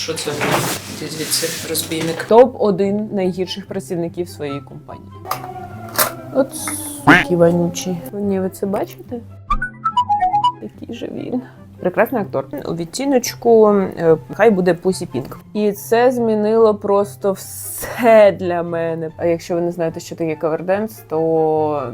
Що це? Звідси розбійник. Топ-1 найгірших працівників своєї компанії. От суки вонючі. Ні, ви це бачите? Який же він. Прекрасний актор. У відтіночку е, хай буде Пусі Пінк. І це змінило просто все для мене. А якщо ви не знаєте, що таке каверденс, то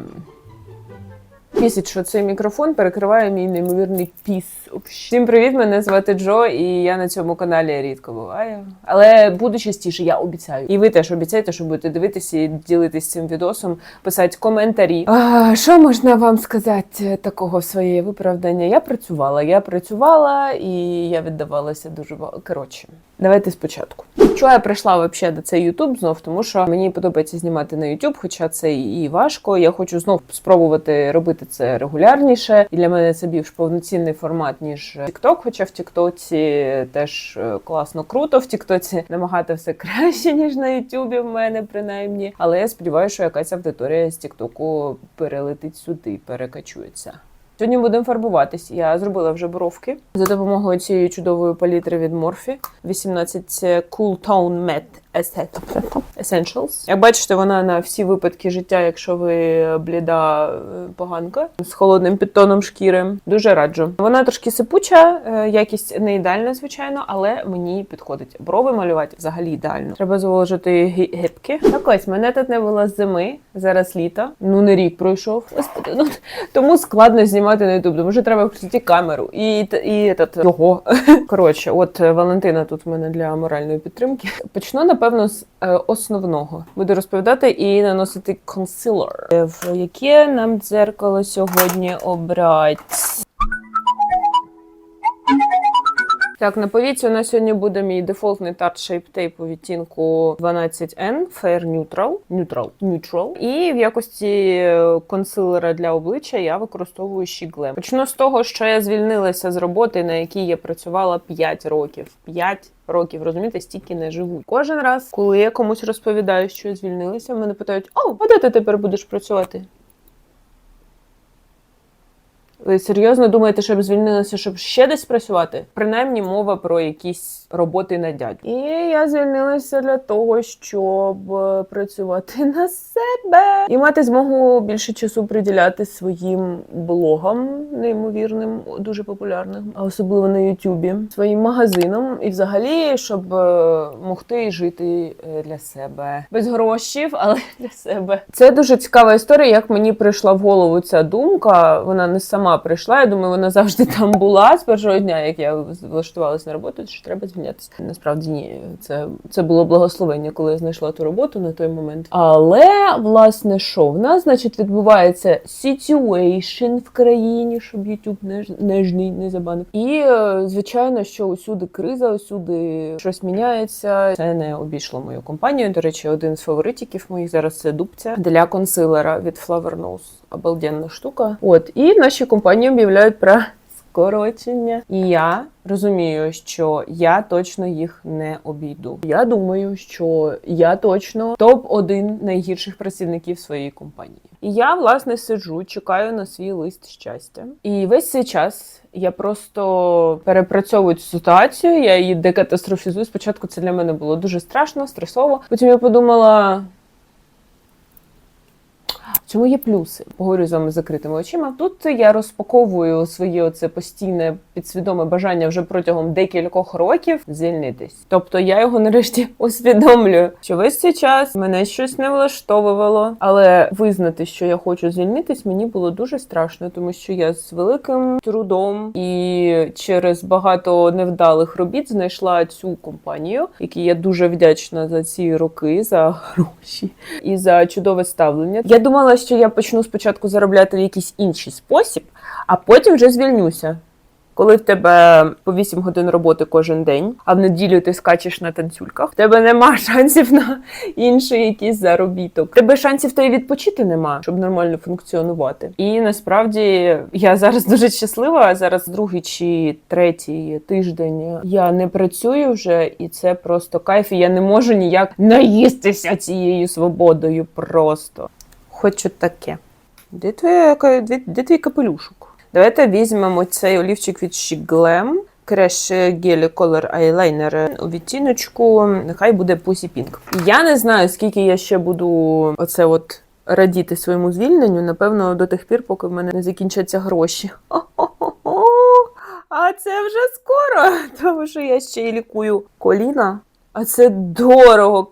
Пісить, що цей мікрофон перекриває мій неймовірний піс. Всім привіт! Мене звати Джо, і я на цьому каналі рідко буваю. Але буду частіше, я обіцяю. І ви теж обіцяєте, що будете дивитися і ділитись цим відосом, писати коментарі. А, що можна вам сказати такого в своє виправдання? Я працювала, я працювала і я віддавалася дуже. Коротше, давайте спочатку. Чого я прийшла взагалі до цей Ютуб знов, тому що мені подобається знімати на Ютуб, хоча це і важко. Я хочу знов спробувати робити це регулярніше. І для мене це більш повноцінний формат, ніж TikTok, Хоча в Тіктоці теж е, класно круто. В Тіктоці намагати все краще, ніж на Ютубі в мене принаймні. Але я сподіваюся, що якась аудиторія з Тіктоку перелетить сюди, перекачується. Сьогодні будемо фарбуватись. Я зробила вже бровки за допомогою цієї чудової палітри від Morphe 18 Cool Tone Matte Essentials. Як бачите, вона на всі випадки життя, якщо ви бліда е, поганка з холодним підтоном шкіри. Дуже раджу. Вона трошки сипуча, е, якість не ідеальна, звичайно, але мені підходить. Брови малювати взагалі ідеально. Треба зволожити гибки. Так ось мене тут не було зими. Зараз літо. Ну не рік пройшов. Господи, ну тому складно знімати на ютуб. Тому що треба включити камеру і і этот, його. Коротше, от е, Валентина тут в мене для моральної підтримки. Почну напевно з е, основного. Буду розповідати і наносити консилер. Е, В яке нам дзеркало сьогодні обрати? Так, на повіці у нас сьогодні буде мій дефолтний Tarte Shape Tape у відтінку 12N Fair Neutral. Neutral. Neutral. І в якості е, консилера для обличчя я використовую Chic Glam. Почну з того, що я звільнилася з роботи, на якій я працювала 5 років. 5 років, розумієте, стільки не живуть. Кожен раз, коли я комусь розповідаю, що я звільнилася, мене питають: О, а де ти тепер будеш працювати? Ви серйозно думаєте, щоб звільнилися, щоб ще десь працювати? Принаймні мова про якісь роботи на дядю. І я звільнилася для того, щоб е, працювати на себе і мати змогу більше часу приділяти своїм блогам, неймовірним, дуже популярним, а особливо на Ютубі, своїм магазинам, і взагалі, щоб е, могти жити е, для себе без грошів, але для себе. Це дуже цікава історія. Як мені прийшла в голову ця думка, вона не сама прийшла. Я думаю, вона завжди там була з першого дня, як я влаштувалася на роботу, що треба звільнятися. Насправді ні, це, це було благословення, коли я знайшла ту роботу на той момент. Але власне що в нас, значить, відбувається situation в країні, щоб YouTube не, не не забанив. І е, звичайно, що усюди криза, усюди щось міняється. Це не обійшло мою компанію. До речі, один з фаворитів моїх зараз це дубця для консилера від Flower Nose. Обалденна штука. От і наші компанії об'являють про скорочення. І я розумію, що я точно їх не обійду. Я думаю, що я точно топ-1 найгірших працівників своєї компанії. І я власне сиджу, чекаю на свій лист щастя. І весь цей час я просто перепрацьовую цю ситуацію. Я її декатастрофізую. Спочатку це для мене було дуже страшно, стресово. Потім я подумала. В цьому є плюси. Поговорю з вами з закритими очима. Тут я розпаковую своє оце постійне підсвідоме бажання вже протягом декількох років звільнитись. Тобто я його нарешті усвідомлюю, що весь цей час мене щось не влаштовувало, але визнати, що я хочу звільнитись, мені було дуже страшно, тому що я з великим трудом і через багато невдалих робіт знайшла цю компанію, якій я дуже вдячна за ці роки, за гроші і за чудове ставлення. Я думала, що я почну спочатку заробляти в якийсь інший спосіб, а потім вже звільнюся. Коли в тебе по 8 годин роботи кожен день, а в неділю ти скачеш на танцюльках, в тебе нема шансів на інший якийсь заробіток. Тебе шансів то і відпочити нема, щоб нормально функціонувати. І насправді я зараз дуже щаслива. Зараз другий чи третій тиждень я не працюю вже, і це просто кайф. І я не можу ніяк наїстися цією свободою. Просто хочу таке. Де, твоя, де, де твій капелюшок? Давайте візьмемо цей олівчик від Glam Crash Gel Color Eyeliner у відтіночку. Нехай буде Pussy Pink. Я не знаю, скільки я ще буду оце от радіти своєму звільненню. Напевно, до тих пір, поки в мене не закінчаться гроші. А це вже скоро, тому що я ще й лікую коліна. А це дорого,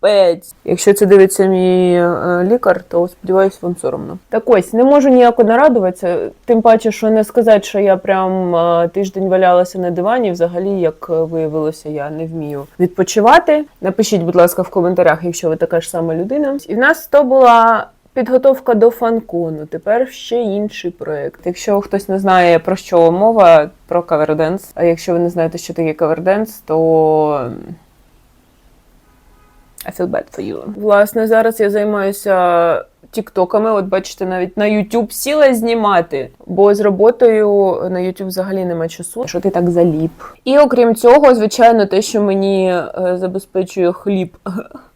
капець. Якщо це дивиться мій е, лікар, то сподіваюся, вам соромно. Так ось не можу ніяко нарадуватися. Тим паче, що не сказати, що я прям е, тиждень валялася на дивані. Взагалі, як е, виявилося, я не вмію відпочивати. Напишіть, будь ласка, в коментарях, якщо ви така ж сама людина. І в нас то була. Підготовка до фанкону. Тепер ще інший проект. Якщо хтось не знає про що мова, про каверденс. А якщо ви не знаєте, що таке каверденс, то I feel bad for you. Власне, зараз я займаюся тіктоками. От бачите, навіть на YouTube сіла знімати, бо з роботою на YouTube взагалі нема часу. Що ти так заліп? І окрім цього, звичайно, те, що мені е, забезпечує хліб.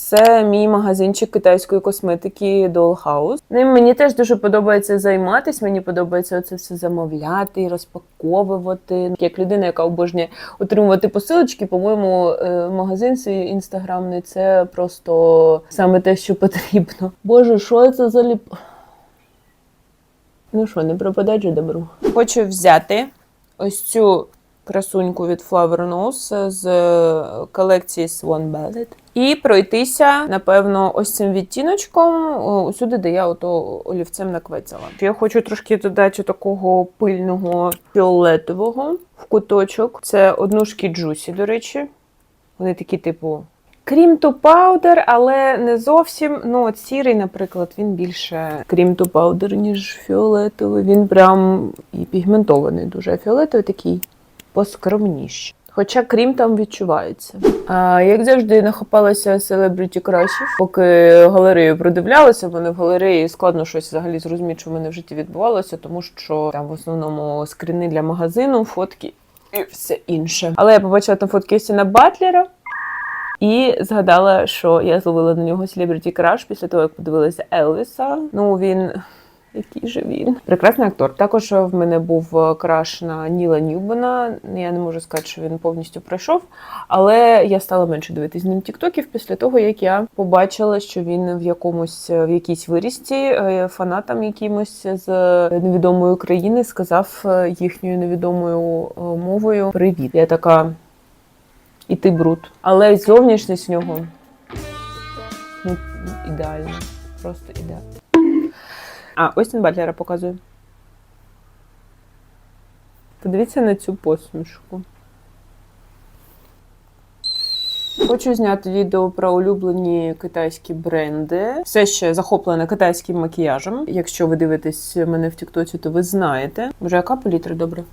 Це мій магазинчик китайської косметики Dollhouse. Ним мені теж дуже подобається займатися. Мені подобається це все замовляти розпаковувати. Як людина, яка обожнює отримувати посилочки, по-моєму, е, магазин свій інстаграмний це просто саме те, що потрібно. Боже, що це за ліп? Ну що, не пропадать же добру. Хочу взяти ось цю красуньку від Flower Nose з е, колекції Swan Ballet. І пройтися, напевно, ось цим відтіночком усюди, де я ото олівцем наквецяла. Я хочу трошки додати такого пильного фіолетового в куточок. Це однушки Juicy, до речі. Вони такі, типу. Крім ту паудер, але не зовсім. Ну, от сірий, наприклад, він більше крім ту паудер, ніж фіолетовий. Він прям і пігментований дуже. А фіолетовий такий поскромніший. Хоча крім там відчувається. А, як завжди, нахопалася селебріті крашів. Поки галерею продивлялася, в мене в галереї складно щось взагалі зрозуміти, що в мене в житті відбувалося, тому що там в основному скріни для магазину, фотки і все інше. Але я побачила там фотки Стіна Батлера. І згадала, що я зловила на нього Celebrity Crush після того, як подивилася Елвіса. Ну він. Який же він прекрасний актор. Також в мене був е, краш на Ніла Ньюбена. Я не можу сказати, що він повністю пройшов, але я стала менше дивитись з ним тіктоків після того, як я побачила, що він в якомусь в якійсь вирісті е, фанатам якимось з невідомої країни сказав е, їхньою невідомою е, мовою Привіт. Я така. І ти бруд. Але зовнішність в нього ну, ідеальна. Просто ідеальна. А, ось він Батлера показує. Подивіться на цю посмішку. Хочу зняти відео про улюблені китайські бренди. Все ще захоплена китайським макіяжем. Якщо ви дивитесь мене в Тіктоці, то ви знаєте. Боже, яка палітра добре?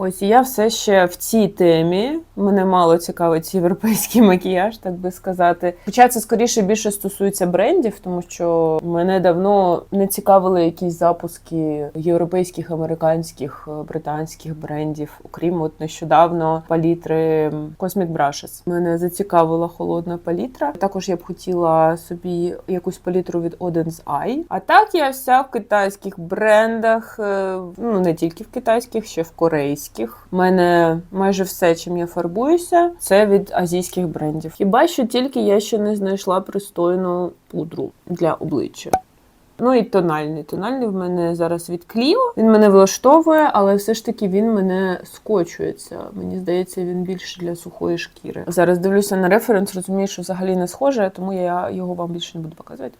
Ось я все ще в цій темі. Мене мало цікавить європейський макіяж, так би сказати. Хоча це скоріше більше стосується брендів, тому що мене давно не цікавили якісь запуски європейських, американських, е, британських брендів, окрім от нещодавно палітри Cosmic Brushes. Мене зацікавила холодна палітра. Також я б хотіла собі якусь палітру від Odin's Eye. А так я вся в китайських брендах, е, ну не тільки в китайських, ще в корейських. У мене майже все, чим я фарбуюся, це від азійських брендів. Хіба що тільки я ще не знайшла пристойну пудру для обличчя. Ну і тональний. Тональний в мене зараз від Clio. Він мене влаштовує, але все ж таки він мене скочується. Мені здається, він більше для сухої шкіри. Зараз дивлюся на референс, розумію, що взагалі не схоже, тому я його вам більше не буду показувати.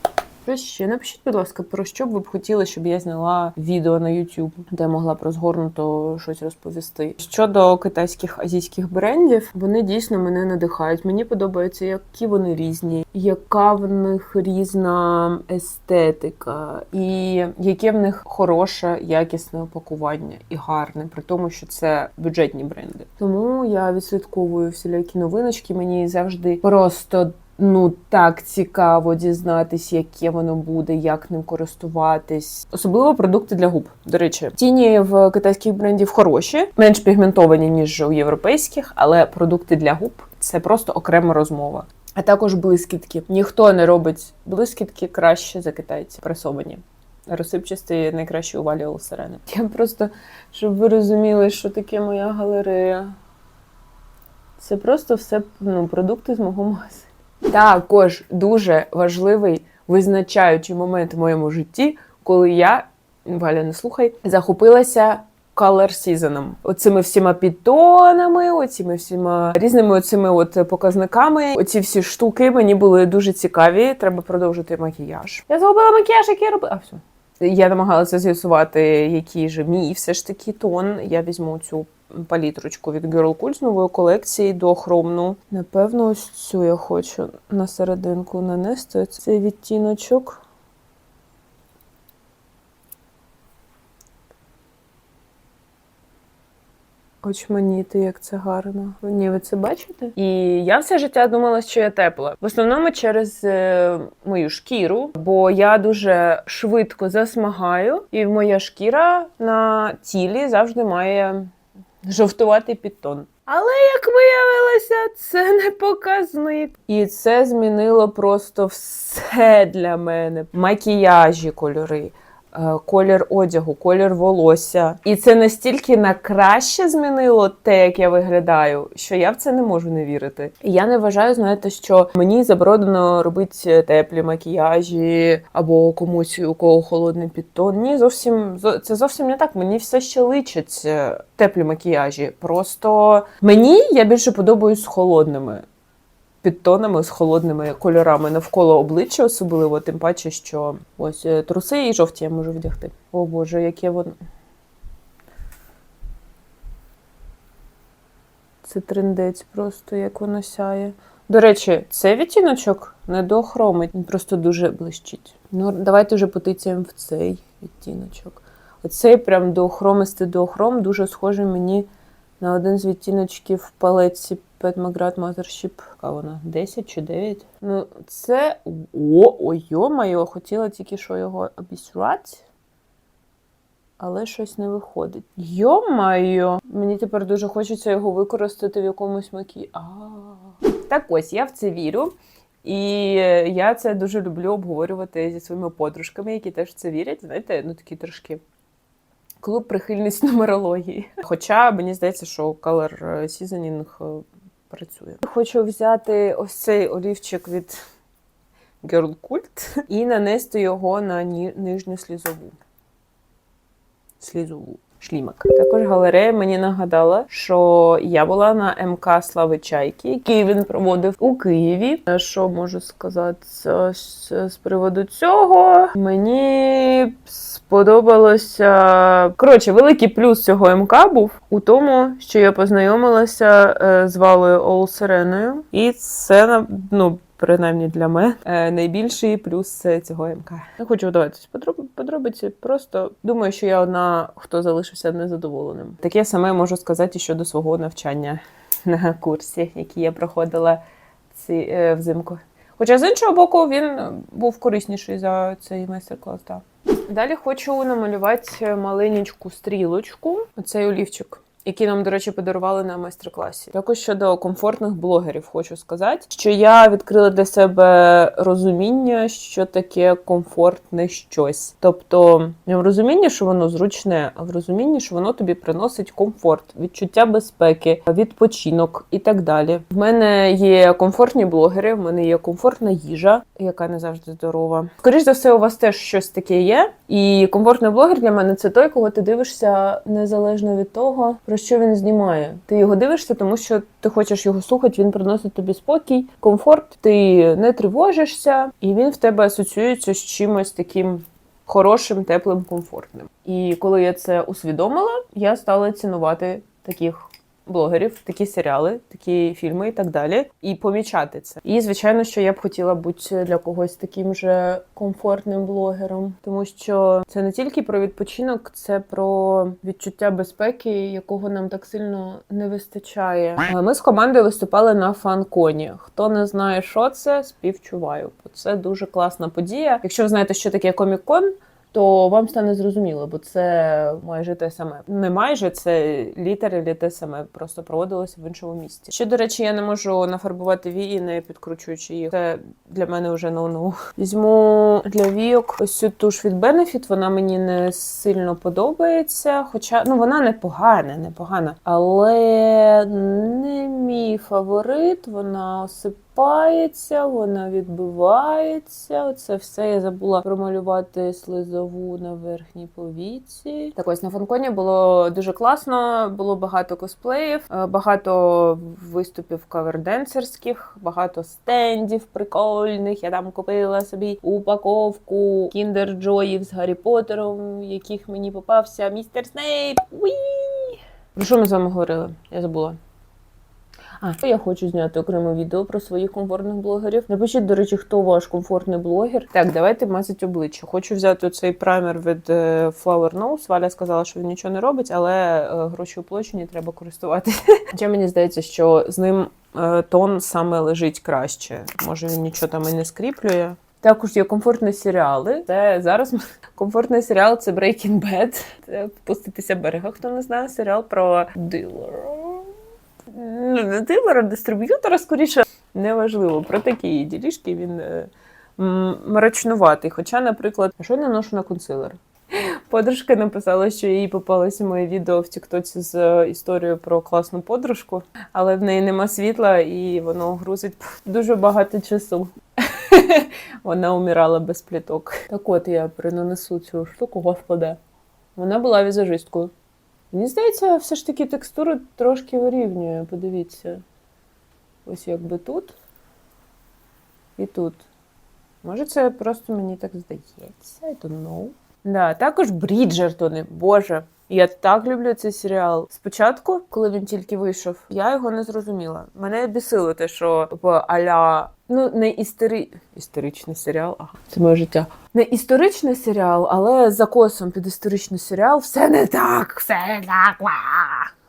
Що ще напишіть, будь ласка, про що б ви б хотіли, щоб я зняла відео на YouTube, де могла б розгорнуто щось розповісти. Щодо китайських азійських брендів, вони дійсно мене надихають. Мені подобається, які вони різні, яка в них різна естетика, і яке в них хороше, якісне опакування і гарне, при тому, що це бюджетні бренди. Тому я відслідковую всілякі новиночки. Мені завжди просто. Ну так цікаво дізнатись, яке воно буде, як ним користуватись. Особливо продукти для губ. До речі, тіні в китайських брендів хороші, менш пігментовані ніж у європейських, але продукти для губ це просто окрема розмова. А також блискітки. Ніхто не робить блискітки краще за китайці пресовані. Розсипчастий найкращий у Олсерени. Я просто, щоб ви розуміли, що таке моя галерея. Це просто все ну, продукти з мого магазину. Також дуже важливий визначаючий момент в моєму житті, коли я, Валя, не слухай, захопилася color season. Оцими всіма підтонами, оціми всіма різними оцими от показниками. Оці всі штуки мені були дуже цікаві. Треба продовжити макіяж. Я зробила макіяж, який робила. А все. Я намагалася з'ясувати, який же мій все ж таки тон. Я візьму цю палітрочку від Girl Cool з нової колекції до хромну. Напевно, ось цю я хочу на серединку нанести. Цей відтіночок. Очманіти, як це гарно. Ні, ви це бачите? І я все життя думала, що я тепла. В основному через е, мою шкіру, бо я дуже швидко засмагаю, і моя шкіра на тілі завжди має жовтуватий підтон. Але як виявилося, це не показник. І це змінило просто все для мене: макіяжі, кольори. Е, Колір одягу, колір волосся, і це настільки на краще змінило те, як я виглядаю, що я в це не можу не вірити. І я не вважаю, знаєте, що мені заборонено робити теплі макіяжі або комусь у кого холодний підтон. Ні, зовсім зо- це зовсім не так. Мені все ще личать е, теплі макіяжі. Просто мені я більше подобаюсь з холодними підтонами, з холодними кольорами навколо обличчя, особливо, тим паче, що ось е, труси і жовті я можу вдягти. О Боже, яке воно. Це трендець просто, як воно сяє. До речі, цей відтіночок не дохромить, він просто дуже блищить. Ну, давайте вже потицяємо в цей відтіночок. Оцей прям доохромистий доохром дуже схожий мені на один з відтіночків в палетці McGrath Mothership. Яка вона? 10 чи 9? Ну, це. О, ой, йо-моє, хотіла тільки що його обісрати. Але щось не виходить. Йо-майо! Мені тепер дуже хочеться його використати в якомусь макі. Так ось, я в це вірю. І я це дуже люблю обговорювати зі своїми подружками, які теж в це вірять. Знаєте, ну такі трошки клуб прихильність нумерології. Хоча мені здається, що Color Seasoning працює. Хочу взяти ось цей олівчик від Girl Cult і нанести його на нижню слізову. Слізову. Шлімак. Також галерея мені нагадала, що я була на МК Слави Чайки, який він проводив у Києві. Е, Що можу сказати з, приводу цього? Мені сподобалося. Коротше, великий плюс цього МК був у тому, що я познайомилася е, з Валою Олсереною, і це ну. Принаймні для мене е, найбільший плюс е, цього МК. Не хочу вдаватися в подробиці. Просто думаю, що я одна, хто залишився незадоволеним. Таке саме можу сказати щодо свого навчання на курсі, який я проходила ці, е, взимку. Хоча з іншого боку, він був корисніший за цей майстер-клас. Так. Далі хочу намалювати маленьку стрілочку. Оцей олівчик. Які нам, до речі, подарували на майстер-класі. Також щодо комфортних блогерів, хочу сказати, що я відкрила для себе розуміння, що таке комфортне щось. Тобто не в розумінні, що воно зручне, а в розумінні, що воно тобі приносить комфорт, відчуття безпеки, відпочинок і так далі. В мене є комфортні блогери, в мене є комфортна їжа, яка не завжди здорова. Скоріше за все, у вас теж щось таке є. І комфортний блогер для мене це той, кого ти дивишся незалежно від того, про що він знімає. Ти його дивишся, тому що ти хочеш його слухати, він приносить тобі спокій, комфорт, ти не тривожишся, і він в тебе асоціюється з чимось таким. Хорошим, теплим, комфортним. І коли я це усвідомила, я стала цінувати таких блогерів, такі серіали, такі фільми і так далі, і помічати це. І звичайно, що я б хотіла бути для когось таким же комфортним блогером, тому що це не тільки про відпочинок, це про відчуття безпеки, якого нам так сильно не вистачає. Ми з командою виступали на фан-коні. Хто не знає, що це, співчуваю. Це дуже класна подія. Якщо ви знаєте, що таке комік-кон, то вам стане зрозуміло, бо це майже те саме. Не майже це літералі те саме, просто проводилося в іншому місці. Ще, до речі, я не можу нафарбувати вії, не підкручуючи їх. Це для мене вже ну-ну. Візьму для війок ось цю туш від Benefit, вона мені не сильно подобається. Хоча ну вона не погана, не погана, але не мій фаворит. Вона осипається, вона відбивається. Оце все я забула промалювати слизову на верхній повіці. Так ось на фанконі було дуже класно. Було багато косплеїв, е, багато виступів каверденсерських, багато стендів прикольних. Я там купила собі упаковку кіндер джоїв з Гаррі Поттером, в яких мені попався містер Снейп. Уі! Про що ми з вами говорили? Я забула. А, я хочу зняти окреме відео про своїх комфортних блогерів. Напишіть, до речі, хто ваш комфортний блогер. Так, давайте мазати обличчя. Хочу взяти цей праймер від е, Flower Nose. Валя сказала, що він нічого не робить, але е, гроші оплачені, треба користуватися. Хоча мені здається, що з ним е, тон саме лежить краще. Може він нічого там і не скріплює. Також є комфортні серіали. Це зараз комфортний серіал це Breaking Bad. Це пуститися берега. Хто не знає, серіал про дилера. Дилера, дистриб'ютора, скоріше, неважливо. Про такі ділішки він е, мрачнуватий. Хоча, наприклад, що я наношу на консилер? Подружка написала, що їй попалося моє відео в Тіктоці з е, історією про класну подружку, але в неї нема світла і воно грузить дуже багато часу. Вона умирала без пліток. Так от я принесу цю штуку, господи. Вона була візажисткою. Мені здається, все ж таки текстуру трошки вирівнює. Подивіться. Ось якби тут і тут. Може, це просто мені так здається. I don't know. Да, також Бріджертони. Боже, я так люблю цей серіал. Спочатку, коли він тільки вийшов, я його не зрозуміла. Мене бісило те, що в аля. Ну, не істери... історичний серіал, ага, це моє життя. Не історичний серіал, але за косом під історичний серіал все не так, все не так.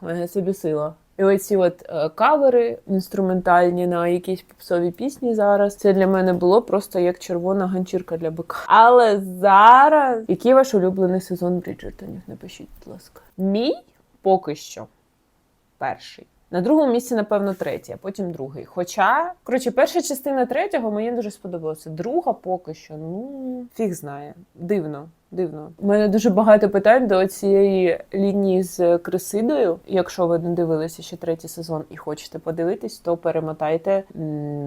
Мене це бісило. І оці от е, кавери інструментальні на якісь попсові пісні зараз. Це для мене було просто як червона ганчірка для бика. Але зараз який ваш улюблений сезон Бріджертонів? Напишіть, будь ласка. Мій поки що перший. На другому місці, напевно, третій, а потім другий. Хоча, коротше, перша частина третього мені дуже сподобалася. Друга поки що, ну фіг знає. Дивно. Дивно. У мене дуже багато питань до цієї лінії з Крисидою. Якщо ви не дивилися ще третій сезон і хочете подивитись, то перемотайте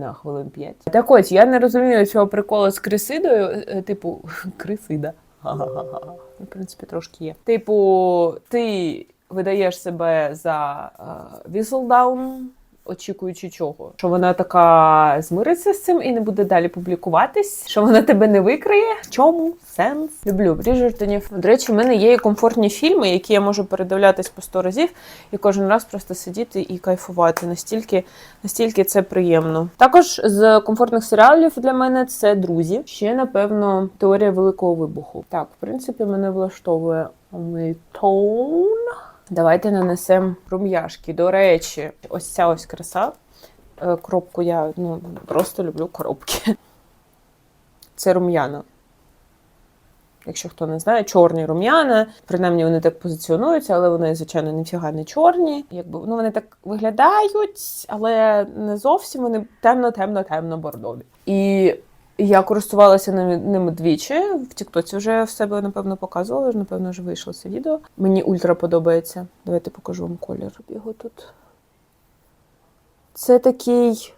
на хвилин 5. Так ось, я не розумію цього приколу з Крисидою. е, Типу, Крисида. Ха-ха-ха. Ну, В принципі, трошки є. Типу, ти видаєш себе за е, Віселдаун, очікуючи чого? Що вона така змириться з цим і не буде далі публікуватись, що вона тебе не викриє. Чому сенс? Люблю Бріджертонів. До речі, в мене є і комфортні фільми, які я можу передивлятись по сто разів і кожен раз просто сидіти і кайфувати. Настільки, настільки це приємно. Також з комфортних серіалів для мене це друзі. Ще напевно теорія великого вибуху. Так, в принципі, мене влаштовує тон. Давайте нанесемо рум'яшки. До речі, ось ця ось краса. Е, Кропку я ну, просто люблю коробки. Це рум'яна. Якщо хто не знає, чорні рум'яна. Принаймні вони так позиціонуються, але вони, звичайно, ніфіга не чорні. Якби ну вони так виглядають, але не зовсім вони темно-темно-темно бордові. І я користувалася ними, двічі. В Тіктоці вже в себе, напевно, показувала, напевно, вже вийшло це відео. Мені ультра подобається. Давайте покажу вам колір його тут. Це такий.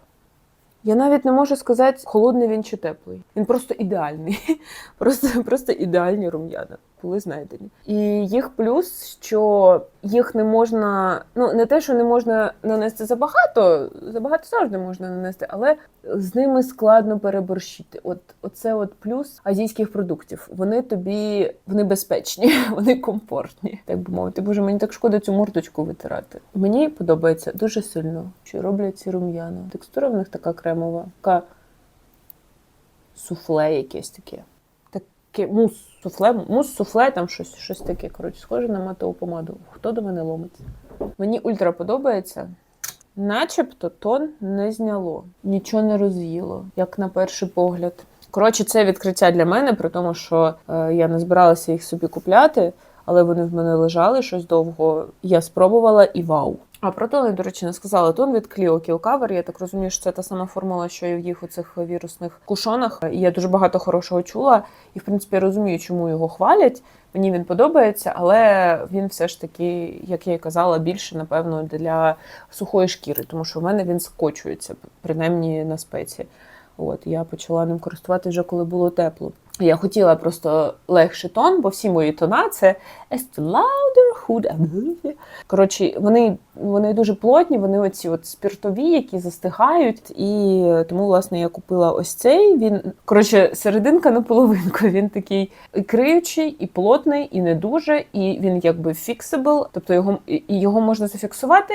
Я навіть не можу сказати, холодний він чи теплий. Він просто ідеальний. Просто, просто ідеальні рум'яна, були знайдені. І їх плюс, що їх не можна, ну не те, що не можна нанести забагато, забагато завжди можна нанести, але з ними складно переборщити. От оце от плюс азійських продуктів. Вони тобі вони безпечні, вони комфортні. Так би мовити, боже, мені так шкода цю мордочку витирати. Мені подобається дуже сильно, що роблять ці рум'яна. Текстура в них така кремова, така суфле якесь таке. Таке мус суфле, мус суфле, там щось, щось таке. Коротше, схоже на матову помаду. Хто до мене ломиться? Мені ультра подобається. Начебто тон не зняло, нічого не розвіяло, як на перший погляд. Коротше, це відкриття для мене, при тому, що е, я не збиралася їх собі купляти, але вони в мене лежали щось довго. Я спробувала і вау. А про тони, до речі, не сказала. Тон від Clio Kill. Я так розумію, що це та сама формула, що і в їх у цих вірусних кушонах. І я дуже багато хорошого чула. І, в принципі, я розумію, чому його хвалять. Мені він подобається, але він все ж таки, як я і казала, більше, напевно, для сухої шкіри, тому що в мене він скочується, принаймні на спеці. От я почала ним користуватися вже коли було тепло. Я хотіла просто легший тон, бо всі мої тона це Huda Beauty. Коротше, вони, вони дуже плотні, вони оці от спіртові, які застигають. І тому, власне, я купила ось цей. Він коротше, серединка на половинку. Він такий і криючий, і плотний, і не дуже, і він якби fixable, тобто його, і його можна зафіксувати.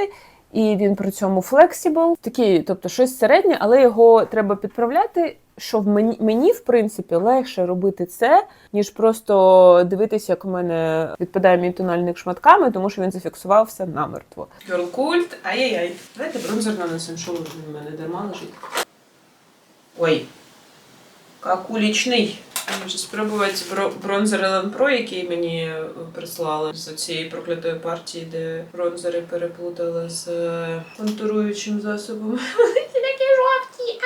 І він при цьому флексібл, такий, тобто щось середнє, але його треба підправляти. Що в мені, мені, в принципі, легше робити це, ніж просто дивитися, як у мене відпадає мій тональник шматками, тому що він зафіксувався намертво. Girl ай-яй-яй. Давайте бронзер нанесемо, що в мене дарма лежить. Ой. Какулічний. Я можу спробувати бро- бронзер Елен Про, який мені е, прислали з цієї проклятої партії, де бронзери переплутали з е, контуруючим засобом. Вони такі жовті.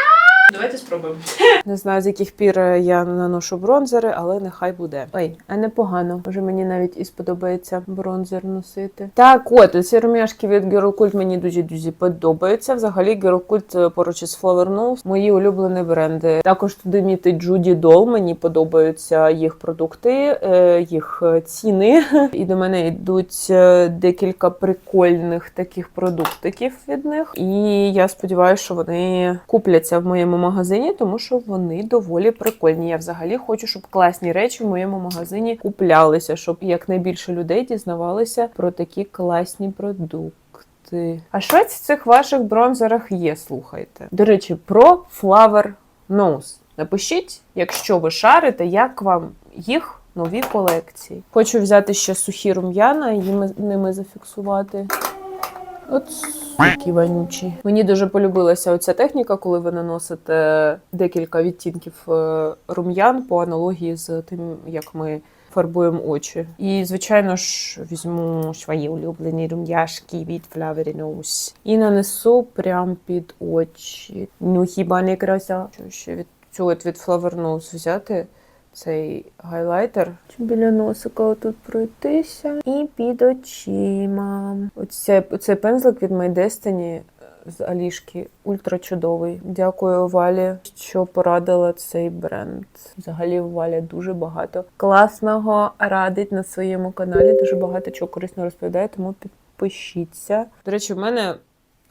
Давайте спробуємо. Не знаю, з яких пір я наношу бронзери, але нехай буде. Ой, а непогано. Може мені навіть і сподобається бронзер носити. Так, от ці рум'яшки від Girl мені дуже дуже подобаються. Взагалі, Cult поруч із Flower Nose мої улюблені бренди. Також туди мітить Judy Doll. Мені подобаються їх продукти, е, їх ціни. І до мене йдуть е, декілька прикольних таких продуктиків від них. І я сподіваюся, що вони купляться в моєму магазині, тому що вони доволі прикольні. Я взагалі хочу, щоб класні речі в моєму магазині куплялися, щоб якнайбільше людей дізнавалися про такі класні продукти. А що в цих ваших бронзерах є? Слухайте. До речі, про Flower Nose. Напишіть, якщо ви шарите, як вам їх нові колекції. Хочу взяти ще сухі рум'яна і ними зафіксувати. От такі вонючі. Мені дуже полюбилася оця техніка, коли ви наносите декілька відтінків е, рум'ян по аналогії з тим, як ми фарбуємо очі. І, звичайно ж, візьму свої улюблені рум'яшки від Flowery Nose і нанесу прям під очі. Ну хіба не краса? Що ще від от від Flower Nose взяти? Цей гайлайтер біля носика отут пройтися і під очима. Оце, оцей пензлик від My Destiny з Алішки ультра чудовий. Дякую Валі, що порадила цей бренд. Взагалі Валя дуже багато класного радить на своєму каналі. Дуже багато чого корисно розповідає, тому підпишіться. До речі, в мене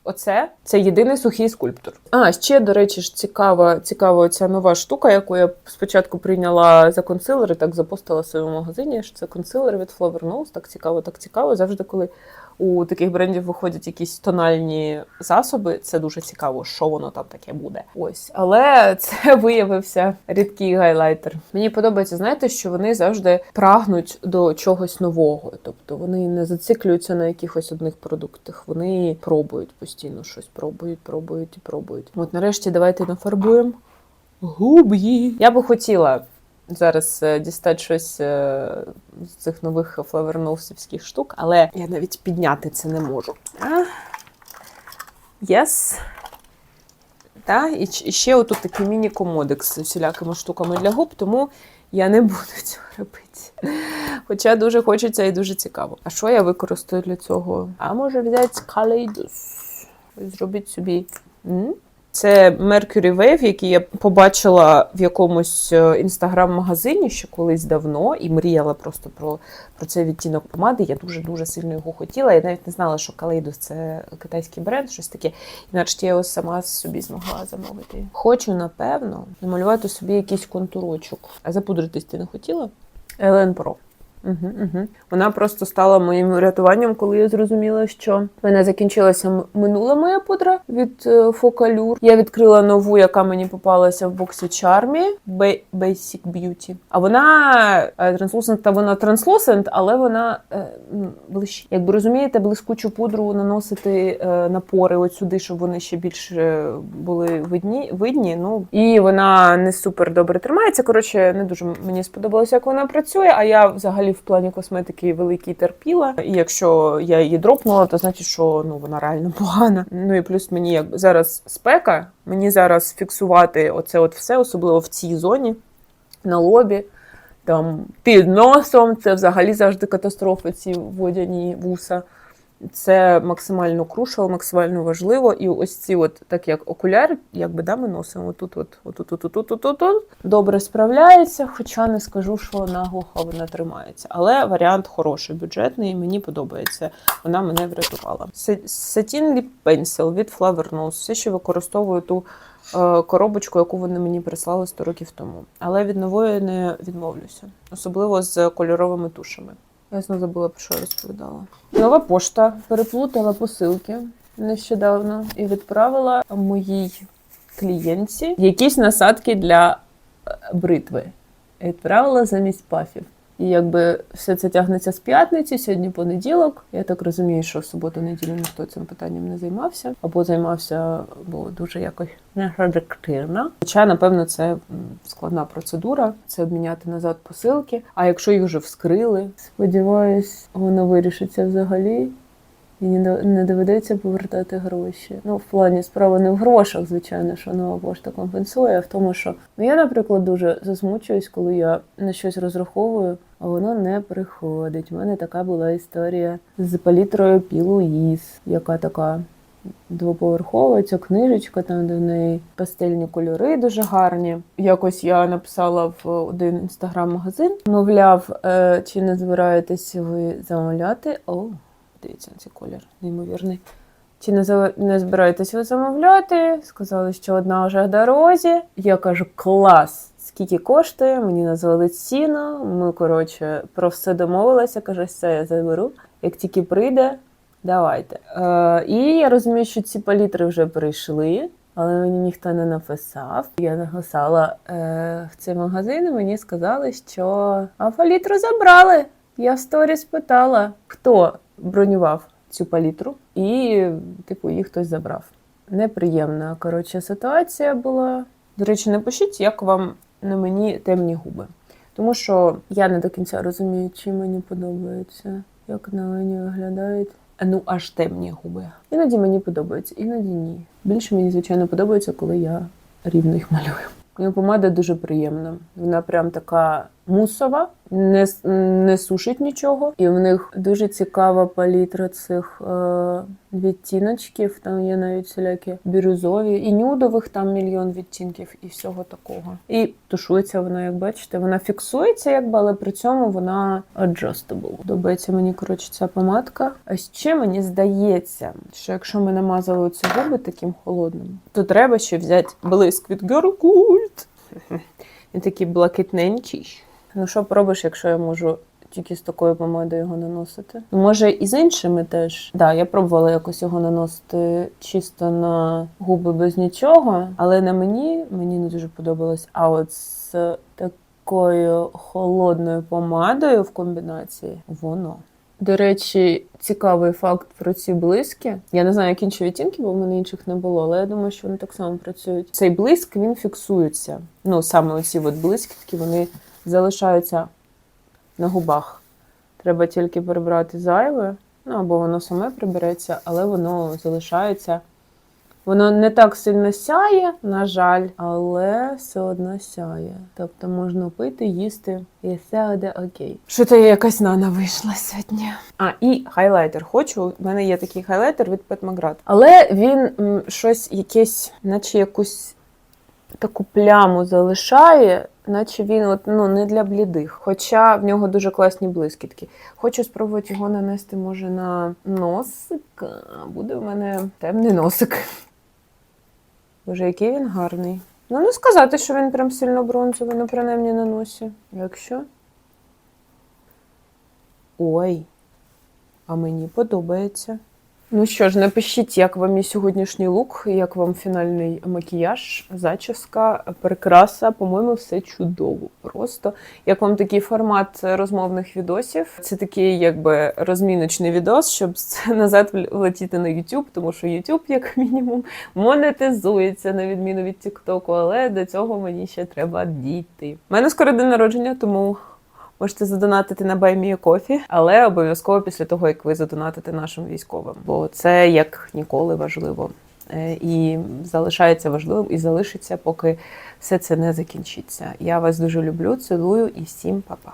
Оце це єдиний сухий скульптор. А ще, до речі, ж цікава, цікава ця нова штука, яку я спочатку прийняла за консилер і так запостила в своєму магазині. Що це консилер від Flower Nose. Так цікаво, так цікаво. Завжди, коли у таких брендів виходять якісь тональні засоби, це дуже цікаво, що воно там таке буде. Ось, але це виявився рідкий гайлайтер. Мені подобається, знаєте, що вони завжди прагнуть до чогось нового. Тобто вони не зациклюються на якихось одних продуктах. Вони пробують постійно щось, пробують, пробують і пробують. От нарешті давайте нафарбуємо губ'ї. Я би хотіла. Зараз е, дістати щось е, з цих нових флаверноусівських штук, але я навіть підняти це не можу. Yes. Та, і і ще отут такий міні-комодик з всілякими штуками для губ, тому я не буду цього робити. Хоча дуже хочеться і дуже цікаво. А що я використаю для цього? А може взяти калейдус. Зробити собі. М? Це Mercury Wave, який я побачила в якомусь е, інстаграм-магазині ще колись давно і мріяла просто про, про цей відтінок помади. Я дуже-дуже сильно його хотіла. Я навіть не знала, що Kaleidos – це китайський бренд, щось таке. І нарешті я його сама собі змогла замовити. Хочу, напевно, намалювати собі якийсь контурочок. А запудритись ти не хотіла? Елен Про. Угу, угу. Вона просто стала моїм врятуванням, коли я зрозуміла, що в мене закінчилася минула моя пудра від е, Focallure. Я відкрила нову, яка мені попалася в боксі Charmy Basic Beauty. А вона е, Translucent, та вона Translucent, але вона е, блищить. Якби розумієте, блискучу пудру наносити на пори от сюди, щоб вони ще більш е, були видні, видні. Ну і вона не супер добре тримається. Коротше, не дуже мені сподобалося, як вона працює. А я взагалі в плані косметики великий терпіла. І якщо я її дропнула, то значить, що ну вона реально погана. Ну і плюс мені як зараз спека, мені зараз фіксувати оце от все, особливо в цій зоні на лобі. Там під носом це взагалі завжди катастрофа, ці водяні вуса. Це максимально крушило, максимально важливо. І ось ці, от, так як окуляр, якби да, ми носимо отут, от, отут, отут, отут, отут, отут, добре справляється, хоча не скажу, що наглухо вона тримається. Але варіант хороший, бюджетний, мені подобається. Вона мене врятувала. Satin Lip Pencil від Flower Nose. Все ще використовую ту е, коробочку, яку вони мені прислали 100 років тому. Але від нової не відмовлюся, особливо з кольоровими тушами. Я знову забула, про що я розповідала. Нова пошта переплутала посилки нещодавно і відправила моїй клієнтці якісь насадки для е, бритви. Відправила замість пафів. І якби все це тягнеться з п'ятниці, сьогодні понеділок. Я так розумію, що в суботу-неділю ніхто цим питанням не займався, або займався, бо дуже якось непродуктивно. Хоча, напевно, це складна процедура, це обміняти назад посилки. А якщо їх вже вскрили, сподіваюсь, воно вирішиться взагалі. І не доведеться повертати гроші. Ну, в плані справа не в грошах, звичайно, що нова пошта компенсує, а в тому, що ну, я, наприклад, дуже засмучуюсь, коли я на щось розраховую, а воно не приходить. У мене така була історія з палітрою Пілуїс, яка така двоповерхова, ця книжечка, там в неї пастельні кольори дуже гарні. Якось я написала в один інстаграм-магазин, мовляв, е, чи не збираєтесь ви замовляти? О, дивіться цей колір, неймовірний. Чи не, не збираєтесь ви замовляти? Сказали, що одна вже в дорозі. Я кажу, клас! Скільки коштує? Мені назвали ціну. Ми, коротше, про все домовилися. Каже, все, я заберу. Як тільки прийде, давайте. Е, і я розумію, що ці палітри вже прийшли, але мені ніхто не написав. Я написала е, в цей магазин, і мені сказали, що а палітру забрали. Я в сторіс питала, хто бронював цю палітру, і, типу, їх хтось забрав. Неприємна коротше ситуація була. До речі, напишіть, як вам на мені темні губи. Тому що я не до кінця розумію, чи мені подобається, як на мені виглядають. Ну, аж темні губи. Іноді мені подобається, іноді ні. Більше мені, звичайно, подобається, коли я рівно їх малюю. Ну, помада дуже приємна. Вона прям така мусова, не, не сушить нічого. І в них дуже цікава палітра цих е, відтіночків. Там є навіть всілякі бірюзові, і нюдових там мільйон відтінків, і всього такого. І тушується вона, як бачите, вона фіксується, якби, але при цьому вона adjustable. Подобається мені, коротше, ця помадка. А ще мені здається, що якщо ми намазали ці губи таким холодним, то треба ще взяти блиск від Girl Cult. Він такий блакитненький. Ну, що пробиш, якщо я можу тільки з такою помадою його наносити? Ну, може, і з іншими теж. Так, да, я пробувала якось його наносити чисто на губи без нічого, але на мені мені не дуже подобалось. А от з такою холодною помадою в комбінації воно. До речі, цікавий факт про ці блиски. Я не знаю, як інші відтінки, бо в мене інших не було, але я думаю, що вони так само працюють. Цей блиск він фіксується. Ну, саме оці от блискітки, вони залишаються на губах. Треба тільки прибрати зайве, ну або воно саме прибереться, але воно залишається. Воно не так сильно сяє, на жаль, але все одно сяє. Тобто можна пити, їсти, і все буде окей. Що то я якась нана вийшла сьогодні. А, і хайлайтер. Хочу. У мене є такий хайлайтер від McGrath. Але він м, щось якесь, наче якусь таку пляму залишає, наче він от, ну, не для блідих. Хоча в нього дуже класні блискітки. Хочу спробувати його нанести, може, на носик. Буде в мене темний носик. Боже, який він гарний. Ну, не сказати, що він прям сильно бронзовий, ну принаймні на носі. Якщо. Ой, а мені подобається. Ну що ж, напишіть, як вам мій сьогоднішній лук, як вам фінальний макіяж, зачіска, прикраса. По-моєму, все чудово. Просто як вам такий формат розмовних відосів. Це такий, якби розміночний відос, щоб назад влетіти на YouTube, тому що YouTube, як мінімум, монетизується на відміну від TikTok, але до цього мені ще треба дійти. У мене скоро день народження, тому можете задонатити на Баймія Кофі, але обов'язково після того, як ви задонатите нашим військовим, бо це як ніколи важливо. Е, І залишається важливим і залишиться, поки все це не закінчиться. Я вас дуже люблю, цілую і всім па-па.